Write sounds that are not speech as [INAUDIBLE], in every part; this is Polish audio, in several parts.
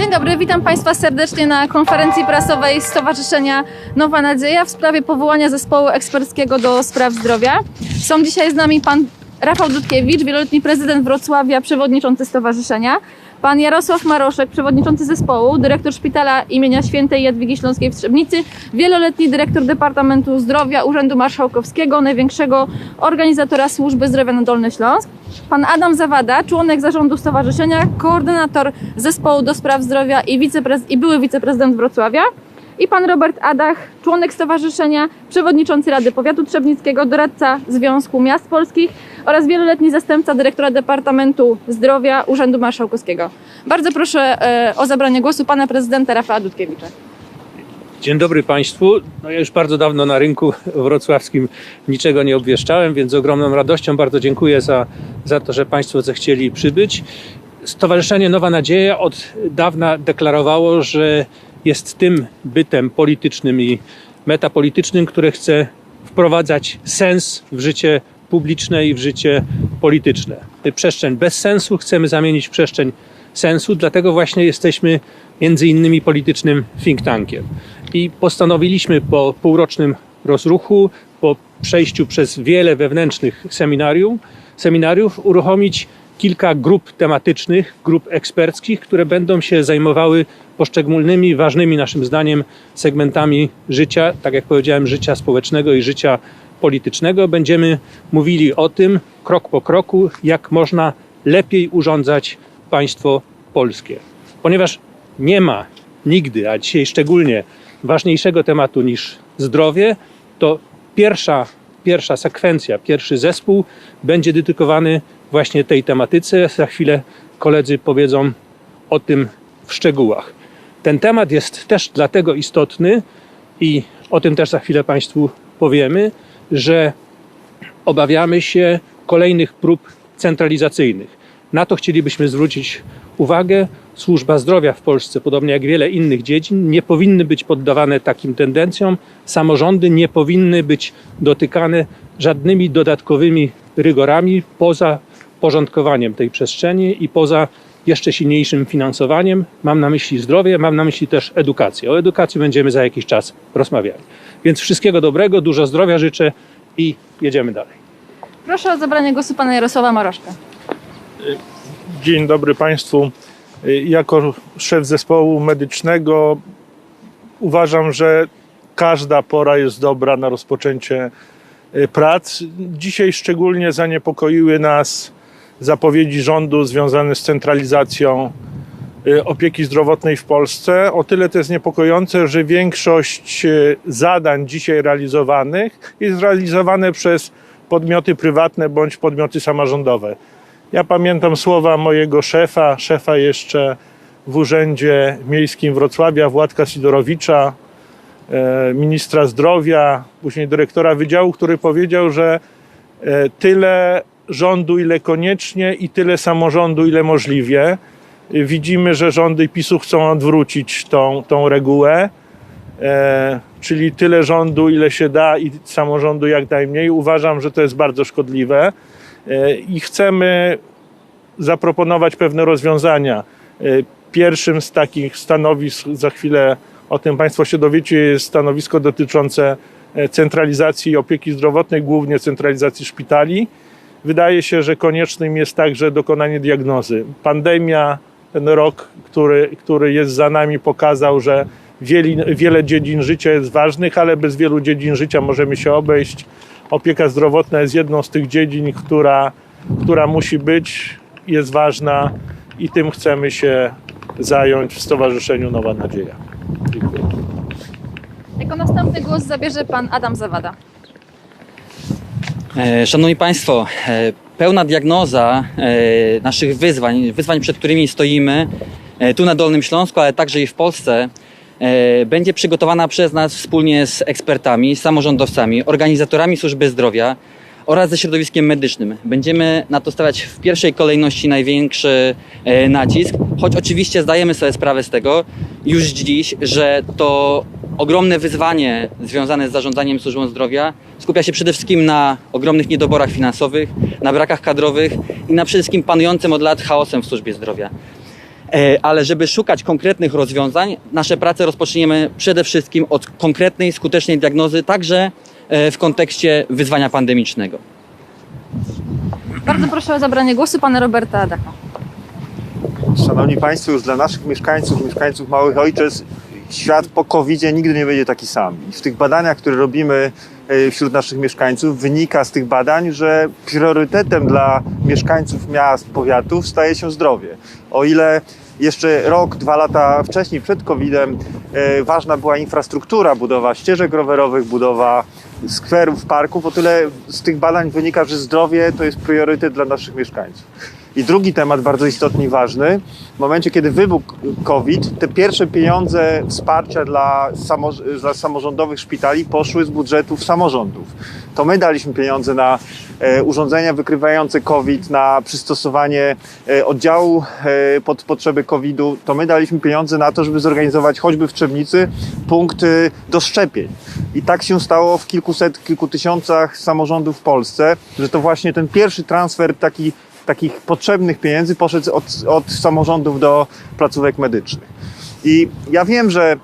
Dzień dobry, witam Państwa serdecznie na konferencji prasowej Stowarzyszenia Nowa Nadzieja w sprawie powołania zespołu eksperckiego do spraw zdrowia. Są dzisiaj z nami pan Rafał Dudkiewicz, wieloletni prezydent Wrocławia, przewodniczący stowarzyszenia, pan Jarosław Maroszek, przewodniczący zespołu, dyrektor szpitala imienia świętej Jadwigi Śląskiej w Trzebnicy, wieloletni dyrektor Departamentu Zdrowia Urzędu Marszałkowskiego, największego organizatora służby zdrowia na Dolny Śląsk, pan Adam Zawada, członek zarządu stowarzyszenia, koordynator zespołu do spraw zdrowia i, wiceprez- i były wiceprezydent Wrocławia, i pan Robert Adach, członek stowarzyszenia, przewodniczący Rady Powiatu Trzebnickiego, doradca Związku Miast Polskich oraz wieloletni zastępca dyrektora Departamentu Zdrowia Urzędu Marszałkowskiego. Bardzo proszę e, o zabranie głosu pana prezydenta Rafała Dudkiewicza. Dzień dobry Państwu. No ja już bardzo dawno na rynku wrocławskim niczego nie obwieszczałem, więc z ogromną radością bardzo dziękuję za, za to, że Państwo zechcieli przybyć. Stowarzyszenie Nowa Nadzieja od dawna deklarowało, że jest tym bytem politycznym i metapolitycznym, które chce wprowadzać sens w życie publiczne i w życie polityczne. Przestrzeń bez sensu chcemy zamienić w przestrzeń sensu, dlatego właśnie jesteśmy między innymi politycznym think tankiem. I postanowiliśmy po półrocznym rozruchu, po przejściu przez wiele wewnętrznych seminarium, seminariów, uruchomić kilka grup tematycznych, grup eksperckich, które będą się zajmowały poszczególnymi ważnymi naszym zdaniem segmentami życia, tak jak powiedziałem, życia społecznego i życia politycznego. Będziemy mówili o tym krok po kroku, jak można lepiej urządzać państwo polskie. Ponieważ nie ma nigdy, a dzisiaj szczególnie ważniejszego tematu niż zdrowie, to pierwsza, pierwsza sekwencja, pierwszy zespół będzie dedykowany właśnie tej tematyce. Za chwilę koledzy powiedzą o tym w szczegółach. Ten temat jest też dlatego istotny i o tym też za chwilę Państwu powiemy, że obawiamy się kolejnych prób centralizacyjnych. Na to chcielibyśmy zwrócić uwagę. Służba zdrowia w Polsce, podobnie jak wiele innych dziedzin, nie powinny być poddawane takim tendencjom. Samorządy nie powinny być dotykane żadnymi dodatkowymi rygorami poza porządkowaniem tej przestrzeni i poza jeszcze silniejszym finansowaniem. Mam na myśli zdrowie, mam na myśli też edukację. O edukacji będziemy za jakiś czas rozmawiali. Więc wszystkiego dobrego, dużo zdrowia życzę i jedziemy dalej. Proszę o zabranie głosu pana Jarosława Maroszka. Dzień dobry Państwu. Jako szef zespołu medycznego uważam, że każda pora jest dobra na rozpoczęcie prac. Dzisiaj szczególnie zaniepokoiły nas zapowiedzi rządu związane z centralizacją y, opieki zdrowotnej w Polsce. O tyle to jest niepokojące, że większość y, zadań dzisiaj realizowanych jest realizowane przez podmioty prywatne bądź podmioty samorządowe. Ja pamiętam słowa mojego szefa, szefa jeszcze w Urzędzie Miejskim Wrocławia, Władka Sidorowicza, e, ministra zdrowia, później dyrektora wydziału, który powiedział, że e, tyle rządu, ile koniecznie i tyle samorządu, ile możliwie. E, Widzimy, że rządy PiSu chcą odwrócić tą, tą regułę, e, czyli tyle rządu, ile się da i samorządu jak najmniej. Uważam, że to jest bardzo szkodliwe e, i chcemy zaproponować pewne rozwiązania. E, Pierwszym z takich stanowisk, za chwilę o tym Państwo się dowiecie, jest stanowisko dotyczące e, centralizacji opieki zdrowotnej, głównie centralizacji szpitali. Wydaje się, że koniecznym jest także dokonanie diagnozy. Pandemia, ten rok, który, który jest za nami, pokazał, że wiele, dziedzin życia jest ważnych, ale bez wielu dziedzin życia możemy się obejść. Opieka zdrowotna jest jedną z tych dziedzin, która, która musi być, jest ważna i tym chcemy się zająć w Stowarzyszeniu Nowa Nadzieja. Dziękuję. Jako następny głos zabierze pan Adam Zawada. E, Szanowni Państwo, e, pełna diagnoza e, naszych wyzwań, wyzwań, przed którymi stoimy tu na Dolnym Śląsku, ale także i w Polsce, będzie przygotowana przez nas wspólnie z ekspertami, samorządowcami, organizatorami służby zdrowia oraz ze środowiskiem medycznym. Będziemy na to stawiać w pierwszej kolejności największy nacisk, choć oczywiście zdajemy sobie sprawę z tego już dziś, że to ogromne wyzwanie związane z zarządzaniem służbą zdrowia skupia się przede wszystkim na ogromnych niedoborach finansowych, na brakach kadrowych i na przede wszystkim panującym od lat chaosem w służbie zdrowia. E, Ale żeby szukać konkretnych rozwiązań, nasze prace rozpoczniemy przede wszystkim od konkretnej, skutecznej diagnozy, także e, w kontekście wyzwania pandemicznego. Bardzo proszę o zabranie głosu pana Roberta Adacha. Szanowni Państwo, już dla naszych mieszkańców, mieszkańców Małych Ojczyzn, świat po covid nigdy nie będzie taki sam. W tych badaniach, które robimy e, wśród naszych mieszkańców, wynika z tych badań, że priorytetem dla mieszkańców miast, powiatów staje się zdrowie. O ile jeszcze rok, dwa lata wcześniej, przed COVID-em, e, ważna była infrastruktura, budowa ścieżek rowerowych, budowa skwerów, parków, o tyle z tych badań wynika, że zdrowie to jest priorytet dla naszych mieszkańców. I drugi temat bardzo istotny i ważny. W momencie, kiedy wybuchł COVID, te pierwsze pieniądze wsparcia dla, dla samorządowych szpitali poszły z budżetów samorządów. To my daliśmy pieniądze na e, urządzenia wykrywające COVID, na przystosowanie e, oddziału e, pod potrzeby COVID-u. To my daliśmy pieniądze na to, żeby zorganizować choćby w Trzebnicy punkt e, do szczepień. I tak się stało w kilkuset, kilku tysiącach samorządów w Polsce, że to właśnie ten pierwszy transfer taki takich potrzebnych pieniędzy poszedł od, od samorządów do placówek medycznych. I ja wiem, że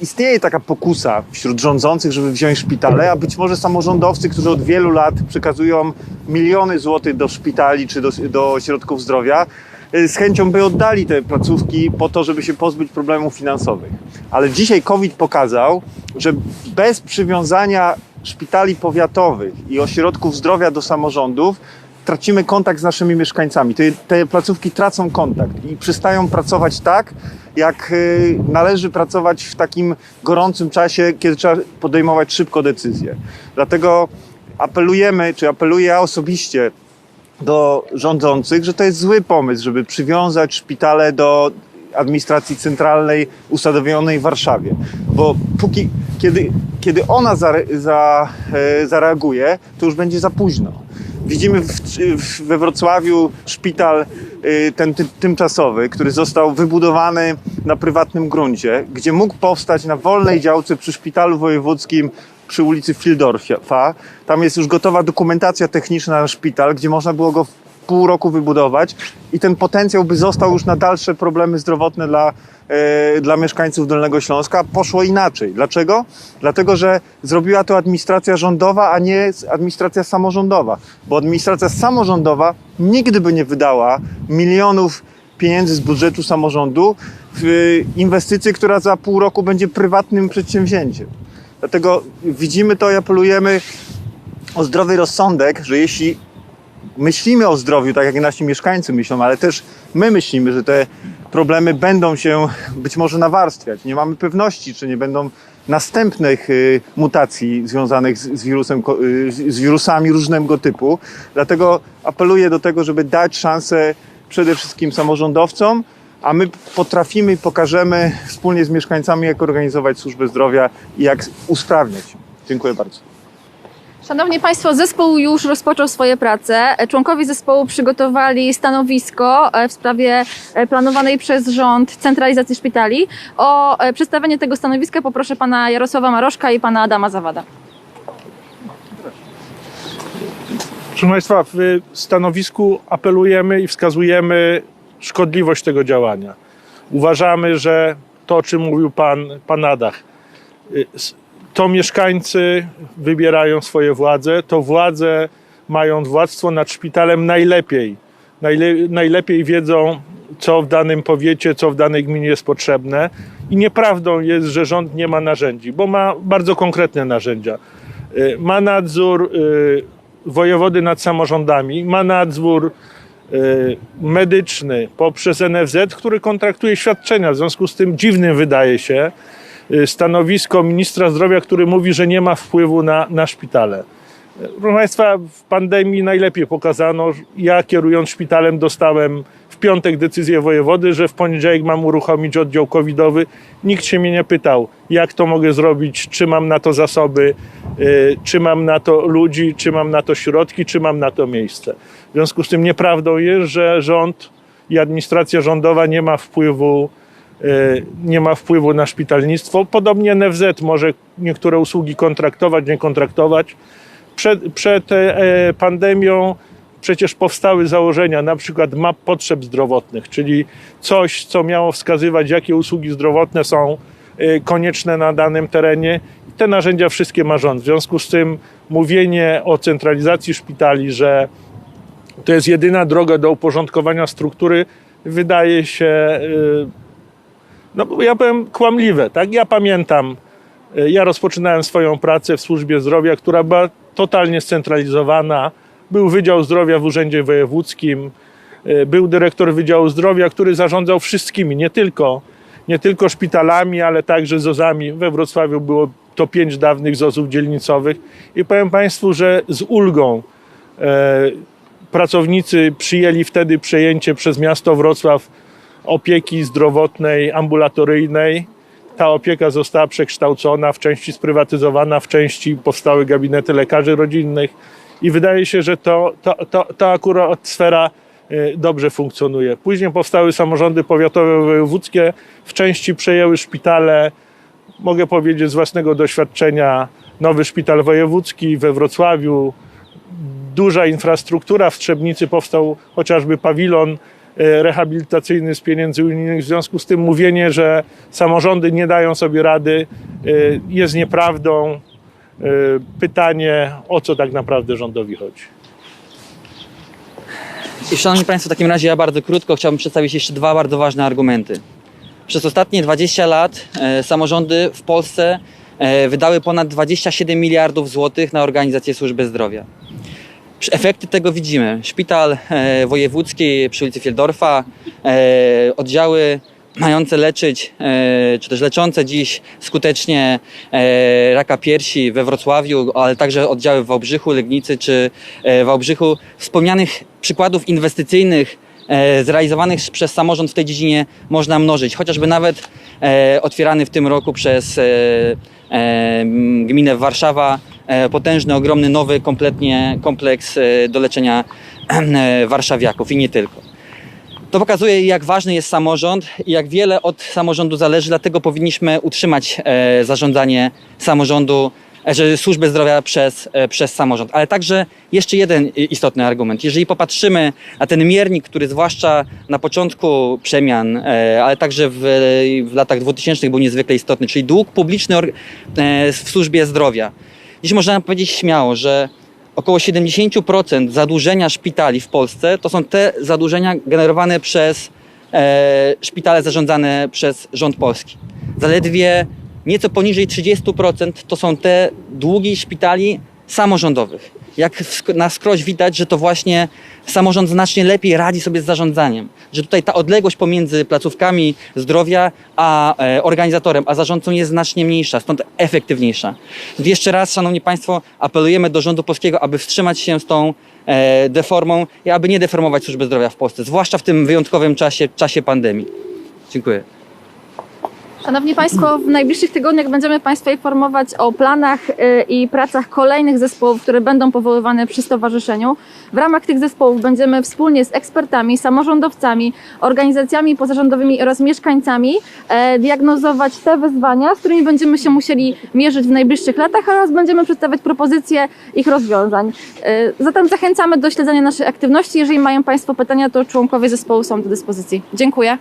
istnieje taka pokusa wśród rządzących, żeby wziąć szpitale, a być może samorządowcy, którzy od wielu lat przekazują miliony złotych do szpitali czy do, do ośrodków zdrowia, y, z chęcią by oddali te placówki po to, żeby się pozbyć problemów finansowych. Ale dzisiaj COVID pokazał, że bez przywiązania szpitali powiatowych i ośrodków zdrowia do samorządów tracimy kontakt z naszymi mieszkańcami. Te, te placówki tracą kontakt i przestają pracować tak, jak y, należy pracować w takim gorącym czasie, kiedy trzeba podejmować szybko decyzje. Dlatego apelujemy, czy apeluję ja osobiście do rządzących, że to jest zły pomysł, żeby przywiązać szpitale do administracji centralnej usadowionej w Warszawie. Bo póki, kiedy, kiedy ona za, za, e, zareaguje, to już będzie za późno. Widzimy w, we Wrocławiu szpital y, ten ty, tymczasowy, który został wybudowany na prywatnym gruncie, gdzie mógł powstać na wolnej działce przy szpitalu wojewódzkim przy ulicy Fildorfa. Tam jest już gotowa dokumentacja techniczna na szpital, gdzie można było go pół roku wybudować i ten potencjał by został już na dalsze problemy zdrowotne dla, e, dla mieszkańców Dolnego Śląska. Poszło inaczej. Dlaczego? Dlatego, że zrobiła to administracja rządowa, a nie administracja samorządowa. Bo administracja samorządowa nigdy by nie wydała milionów pieniędzy z budżetu samorządu w inwestycję, która za pół roku będzie prywatnym przedsięwzięciem. Dlatego widzimy to i apelujemy o zdrowy rozsądek, że jeśli myślimy o zdrowiu, tak jak nasi mieszkańcy myślą, ale też my myślimy, że te problemy będą się być może nawarstwiać. Nie mamy pewności, czy nie będą następnych y, mutacji związanych z, wirusem, y, z wirusami różnego typu. Dlatego apeluję do tego, żeby dać szansę przede wszystkim samorządowcom, a my potrafimy i pokażemy wspólnie z mieszkańcami, jak organizować służbę zdrowia i jak usprawniać. Dziękuję bardzo. Szanowni Państwo, zespół już rozpoczął swoje prace. Członkowie zespołu przygotowali stanowisko e, w sprawie e, planowanej przez rząd centralizacji szpitali. O e, przedstawienie tego stanowiska poproszę pana Jarosława Maroszka i pana Adama Zawada. Proszę Państwa, w stanowisku apelujemy i wskazujemy szkodliwość tego działania. Uważamy, że to, o czym mówił pan, pan Adach, y, to mieszkańcy wybierają swoje władze, to władze mają władztwo nad szpitalem najlepiej. Najle, najlepiej wiedzą, co w danym powiecie, co w danej gminie jest potrzebne. I nieprawdą jest, że rząd nie ma narzędzi, bo ma bardzo konkretne narzędzia. Y, Ma nadzór y, wojewody nad samorządami, ma nadzór y, medyczny poprzez NFZ, który kontraktuje świadczenia. W związku z tym dziwnym wydaje się stanowisko ministra zdrowia, który mówi, że nie ma wpływu na, na szpitale. Proszę Państwa, w pandemii najlepiej pokazano, ja kierując szpitalem dostałem w piątek decyzję wojewody, że w poniedziałek mam uruchomić oddział covidowy. Nikt się mnie nie pytał, jak to mogę zrobić, czy mam na to zasoby, y, czy mam na to ludzi, czy mam na to środki, czy mam na to miejsce. W związku z tym nieprawdą jest, że rząd i administracja rządowa nie ma wpływu y, nie ma wpływu na szpitalnictwo. Podobnie NFZ może niektóre usługi kontraktować, nie kontraktować przed, przed e, pandemią przecież powstały założenia, na przykład map potrzeb zdrowotnych, czyli coś, co miało wskazywać, jakie usługi zdrowotne są y, konieczne na danym terenie. Te narzędzia wszystkie ma rząd. W związku z tym mówienie o centralizacji szpitali, że to jest jedyna droga do uporządkowania struktury, wydaje się, y, no ja powiem, kłamliwe. Tak? Ja pamiętam, y, ja rozpoczynałem swoją pracę w służbie zdrowia, która była totalnie scentralizowana. Był Wydział Zdrowia w Urzędzie Wojewódzkim, y, był dyrektor Wydziału Zdrowia, który zarządzał wszystkimi, nie tylko, nie tylko szpitalami, ale także ZOZ-ami. We Wrocławiu było to pięć dawnych ZOZ-ów dzielnicowych i powiem Państwu, że z ulgą e, pracownicy przyjęli wtedy przejęcie przez miasto Wrocław opieki zdrowotnej, ambulatoryjnej. Ta opieka została przekształcona, w części sprywatyzowana, w części powstały gabinety lekarzy rodzinnych i wydaje się, że to, to, to, to akurat sfera y, dobrze funkcjonuje. Później powstały samorządy powiatowe, wojewódzkie, w części przejęły szpitale. Mogę powiedzieć z własnego doświadczenia, nowy szpital wojewódzki we Wrocławiu, duża infrastruktura. W Trzebnicy powstał chociażby pawilon rehabilitacyjny z pieniędzy unijnych. W związku z tym mówienie, że samorządy nie dają sobie rady, e, jest nieprawdą. E, Pytanie, o co tak naprawdę rządowi chodzi. I szanowni Państwo, w takim razie ja bardzo krótko chciałbym przedstawić jeszcze dwa bardzo ważne argumenty. Przez ostatnie 20 lat e, samorządy w Polsce e, wydały ponad 27 miliardów złotych na organizację służby zdrowia. Efekty tego widzimy. Szpital e, wojewódzki przy ulicy Fieldorfa, e, oddziały mające leczyć, e, czy też leczące dziś skutecznie raka piersi we Wrocławiu, ale także oddziały w Wałbrzychu, Legnicy czy Wałbrzychu. Wspomnianych przykładów inwestycyjnych zrealizowanych przez samorząd w tej dziedzinie można mnożyć. Chociażby nawet otwierany w tym roku przez gminę Warszawa potężny, ogromny, nowy kompletnie kompleks e, do leczenia [CLEARS THROAT] e, warszawiaków i nie tylko. To pokazuje, jak ważny jest samorząd i jak wiele od samorządu zależy, dlatego powinniśmy utrzymać e, zarządzanie samorządu, e, że służby zdrowia przez, e, przez samorząd. Ale także jeszcze jeden istotny argument. Jeżeli popatrzymy na ten miernik, który zwłaszcza na początku przemian, e, ale także w, w latach 2000 był niezwykle istotny, czyli dług publiczny e, w służbie zdrowia. Dziś można powiedzieć śmiało, że około 70% zadłużenia szpitali w Polsce to są te zadłużenia generowane przez e, szpitale zarządzane przez rząd polski. Zaledwie nieco poniżej 30% to są te długi szpitali samorządowych. Jak na skroś widać, że to właśnie samorząd znacznie lepiej radzi sobie z zarządzaniem. Że tutaj ta odległość pomiędzy placówkami zdrowia a e, organizatorem, a zarządcą jest znacznie mniejsza, stąd efektywniejsza. Jeszcze raz, Szanowni Państwo, apelujemy do rządu polskiego, aby wstrzymać się z tą e, deformą i aby nie deformować służby zdrowia w Polsce, zwłaszcza w tym wyjątkowym czasie, czasie pandemii. Dziękuję. Szanowni Państwo, w najbliższych tygodniach będziemy Państwa informować o planach y, i pracach kolejnych zespołów, które będą powoływane przy stowarzyszeniu. W ramach tych zespołów będziemy wspólnie z ekspertami, samorządowcami, organizacjami pozarządowymi oraz mieszkańcami e, diagnozować te wyzwania, z którymi będziemy się musieli mierzyć w najbliższych latach oraz będziemy przedstawiać propozycje ich rozwiązań. E, Zatem zachęcamy do śledzenia naszej aktywności. Jeżeli mają Państwo pytania, to członkowie zespołu są do dyspozycji. Dziękuję.